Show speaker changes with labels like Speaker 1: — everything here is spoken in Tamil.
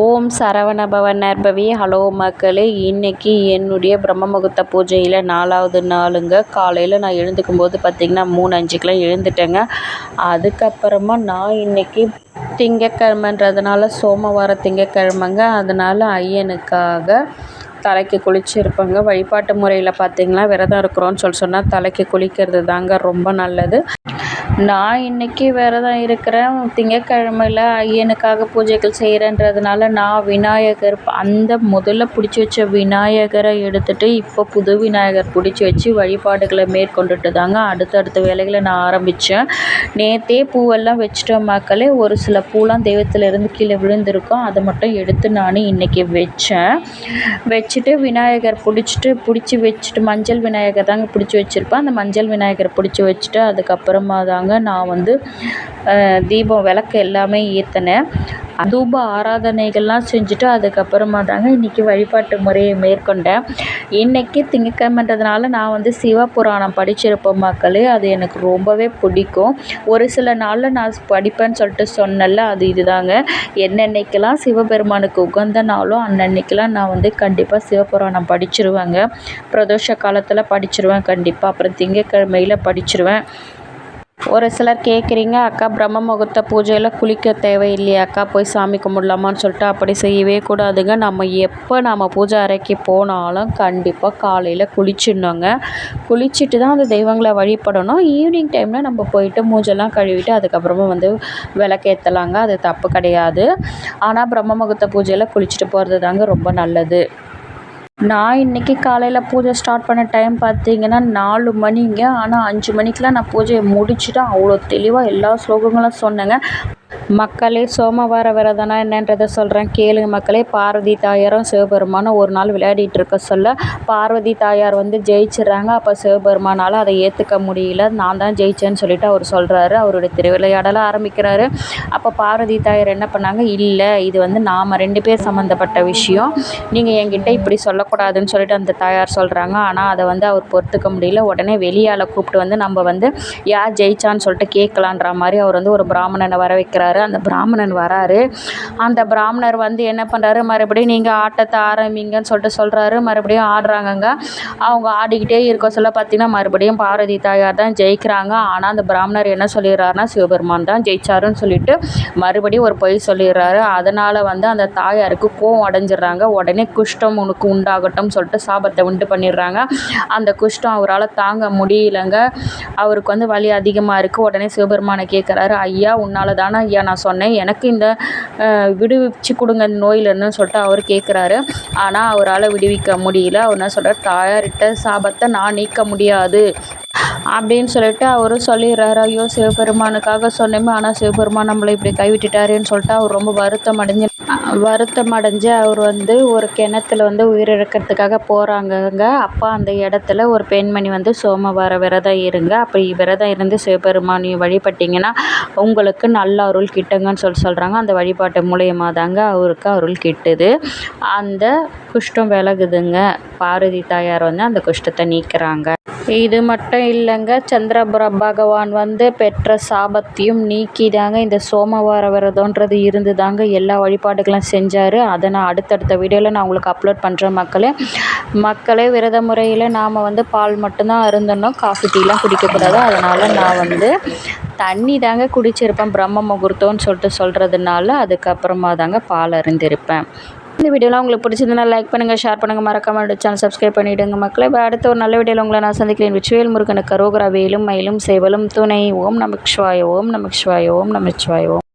Speaker 1: ஓம் சரவண பவ ஹலோ மக்களே இன்றைக்கி என்னுடைய பிரம்ம முகூர்த்த பூஜையில் நாலாவது நாளுங்க. காலையில் நான் எழுந்துக்கும் போது பார்த்திங்கன்னா மூணு அஞ்சுக்கெலாம் எழுந்துட்டேங்க. அதுக்கப்புறமா நான் இன்றைக்கி திங்கக்கிழமன்றதுனால சோமவார திங்கக்கிழமைங்க. அதனால் ஐயனுக்காக தலைக்கு குளிச்சிருப்பேங்க. வழிபாட்டு முறையில் பார்த்திங்கன்னா விரதம் இருக்கிறோன்னு சொல்லி சொன்னால் தலைக்கு குளிக்கிறது தாங்க ரொம்ப நல்லது. நான் இன்றைக்கி விரதம் இருக்கிறேன். திங்கக்கிழமையில் ஐயனுக்காக பூஜைகள் செய்கிறேன்றதுனால நான் விநாயகர் அந்த முதல்ல பிடிச்சி வச்ச விநாயகரை எடுத்துகிட்டு இப்போ புது விநாயகர் பிடிச்சி வச்சு வழிபாடுகளை மேற்கொண்டுட்டு தாங்க அடுத்தடுத்த வேலைகளை நான் ஆரம்பித்தேன் நேற்றே பூவெல்லாம் வச்சுட்ட மக்களே. ஒரு சில பூலாம் தெய்வத்திலேருந்து கீழே விழுந்திருக்கும். அதை மட்டும் எடுத்து நான் இன்றைக்கி வச்சேன். வச்சுட்டு விநாயகர் பிடிச்சிட்டு பிடிச்சி வச்சுட்டு மஞ்சள் விநாயகர் தாங்க பிடிச்சி வச்சுருப்பேன். அந்த மஞ்சள் விநாயகர் பிடிச்சி வச்சுட்டு அதுக்கப்புறமா தாங்க தாங்க நான் வந்து தீபம் விளக்கு எல்லாமே ஏற்றினேன் தூப ஆராதனைகள்லாம் செஞ்சுட்டு அதுக்கப்புறமா தாங்க இன்றைக்கி வழிபாட்டு முறையை மேற்கொண்டேன். இன்றைக்கி திங்கக்கிழமைன்றதுனால நான் வந்து சிவபுராணம் படிச்சிருப்பேன் மக்களே. அது எனக்கு ரொம்பவே பிடிக்கும். ஒரு சில நாளில் நான் படிப்பேன்னு சொல்லிட்டு சொன்னல அது இதுதாங்க. என்னென்னைக்கெல்லாம் சிவபெருமானுக்கு உகந்த நாளோ அன்னன்னைக்கெல்லாம் நான் வந்து கண்டிப்பாக சிவபுராணம் படிச்சிருவேங்க. பிரதோஷ காலத்தில் படிச்சிருவேன் கண்டிப்பாக அப்புறம் திங்கக்கிழமையில் படிச்சிருவேன். ஒரு சிலர் கேட்குறீங்க அக்கா பிரம்ம முகூர்த்த பூஜையில் குளிக்க தேவையில்லையாக்கா போய் சாமி கும்பிடலாமான்னு சொல்லிட்டு அப்படி செய்யவே கூடாதுங்க. நம்ம எப்போ நம்ம பூஜை அறைக்கு போனாலும் கண்டிப்பாக காலையில் குளிச்சிடணுங்க. குளிச்சுட்டு தான் அந்த தெய்வங்களை வழிபடணும். ஈவினிங் டைமில் நம்ம போயிட்டு மூஞ்செல்லாம் கழுவிட்டு அதுக்கப்புறமா வந்து விளக்கேற்றலாங்க அது தப்பு கிடையாது. ஆனால் பிரம்ம முகூர்த்த பூஜையில் குளிச்சுட்டு போகிறது தாங்க ரொம்ப நல்லது. நான் இன்றைக்கி காலையில் பூஜை ஸ்டார்ட் பண்ண டைம் பார்த்தீங்கன்னா நாலு மணிங்க. ஆனால் அஞ்சு மணிக்கெலாம் நான் பூஜையை முடிச்சுட்டு அவ்வளோ தெளிவாக எல்லா ஸ்லோகங்களும் சொன்னேங்க. மக்களே சோமவார விரதம்னா என்னன்றதை சொல்கிறேன் கேளுங்க மக்களே பார்வதி தாயாரும் சிவபெருமானும் ஒரு நாள் விளையாடிட்டு இருக்க சொல்ல பார்வதி தாயார் வந்து ஜெயிச்சிடுறாங்க. அப்போ சிவபெருமானால் அதை ஏற்றுக்க முடியல. நான் தான் ஜெயிச்சேன்னு சொல்லிட்டு அவர் சொல்கிறாரு அவருடைய திருவிளையாடலை ஆரம்பிக்கிறாரு. அப்போ பார்வதி தாயார் என்ன பண்ணாங்க? இல்லை இது வந்து நாம் ரெண்டு பேர் சம்மந்தப்பட்ட விஷயம். நீங்கள் என்கிட்ட இப்படி சொல்லக்கூடாதுன்னு சொல்லிட்டு அந்த தாயார் சொல்கிறாங்க ஆனால் அதை வந்து அவர் பொறுத்துக்க முடியல. உடனே வெளியால் கூப்பிட்டு வந்து நம்ம வந்து யார் ஜெயிச்சான்னு சொல்லிட்டு கேட்கலான்ற மாதிரி அவர் வந்து ஒரு பிராமணனை வர வைக்க வராரு அந்த பிராமணன் வராரு. அந்த பிராமணர் வந்து என்ன பண்ணுறாரு மறுபடியும் நீங்கள் ஆட்டத்தை ஆரம்பிங்கன்னு சொல்லிட்டு சொல்கிறாரு மறுபடியும் ஆடுறாங்கங்க. அவங்க ஆடிக்கிட்டே இருக்க சொல்ல பார்த்தீங்கன்னா மறுபடியும் பாரதி தாயார் தான் ஜெயிக்கிறாங்க. ஆனால் அந்த பிராமணர் என்ன சொல்லிடுறாருன்னா சிவபெருமான் தான் ஜெயிச்சாருன்னு சொல்லிட்டு மறுபடியும் ஒரு பொய் சொல்லிடுறாரு. அதனால் வந்து அந்த தாயாருக்கு கோவம் அடைஞ்சிடுறாங்க. உடனே குஷ்டம் உனக்கு உண்டாகட்டும் சொல்லிட்டு சாபத்தை உண்டு பண்ணிடுறாங்க. அந்த குஷ்டம் அவரால் தாங்க முடியலங்க. அவருக்கு வந்து வலி அதிகமாக இருக்குது உடனே சிவபெருமானை கேட்குறாரு ஐயா உன்னால் தானே ஐயா நான் சொன்னேன். எனக்கு இந்த விடுவிச்சு கொடுங்க இந்த நோயிலேருந்துன்னு சொல்லிட்டு அவர் கேட்குறாரு ஆனால் அவரால் விடுவிக்க முடியல. அவர் என்ன சொல்கிறார் தாயாரிட்ட சாபத்தை நான் நீக்க முடியாது. அப்படின்னு சொல்லிட்டு அவரும் சொல்லிடுறாரு. ஐயோ சிவபெருமானுக்காக சொன்னேமே ஆனால் சிவபெருமான் நம்மளை இப்படி கைவிட்டுட்டாருன்னு சொல்லிட்டு அவர் ரொம்ப வருத்தம் அடைஞ்சு வருத்தம் அடைஞ்சு அவர் வந்து ஒரு கிணத்துல வந்து உயிரிழக்கிறதுக்காக போகிறாங்கங்க அப்போ அந்த இடத்துல ஒரு பெண்மணி வந்து சோமவார விரதம் இருங்க. அப்படி விரதம் இருந்து சிவபெருமானை வழிபட்டிங்கன்னா உங்களுக்கு நல்ல அருள் கிட்டுங்கன்னு சொல்லி சொல்கிறாங்க அந்த வழிபாட்டு மூலியமாக தாங்க அவருக்கு அருள் கிட்டுது. அந்த குஷ்டம் விலகுதுங்க. பார்வதி தாயார் வந்து அந்த குஷ்டத்தை நீக்கிறாங்க. இது மட்டும் இல்லை இல்லைங்க சந்திரபுர பகவான் வந்து பெற்ற சாபத்தையும் நீக்கி தாங்க இந்த சோமவார விரதன்றது இருந்து தாங்க எல்லா வழிபாடுகளும் செஞ்சார். அதை நான் அடுத்தடுத்த வீடியோவில் நான் உங்களுக்கு அப்லோட் பண்ணுறேன் மக்களே. மக்களே விரத முறையில் நாம் வந்து பால் மட்டும்தான் அருந்தணும் காஃபி டீலாம் குடிக்கக்கூடாது. அதனால் நான் வந்து தண்ணி தாங்க குடிச்சிருப்பேன். பிரம்ம முகூர்த்தம்னு சொல்லிட்டு சொல்கிறதுனால அதுக்கப்புறமா தாங்க பால் அருந்திருப்பேன். இந்த வீடியோலாம் உங்களுக்கு பிடிச்சிருந்தா லைக் பண்ணுங்கள் ஷேர் பண்ணுங்கள் மறக்காமல் சேனல் சப்ஸ்கிரைப் பண்ணிவிடுங்க மக்களை. இப்போ அடுத்த ஒரு நல்ல வீடியோவில் உங்களை நான் சந்திக்கிறேன். விச்சுவேல் முருகனுக்கு கரோகரா வேலும் மயிலும் சேவலும் துணை. ஓம் நமக் ஓம் நமக் ஓம் நமக் ஓம்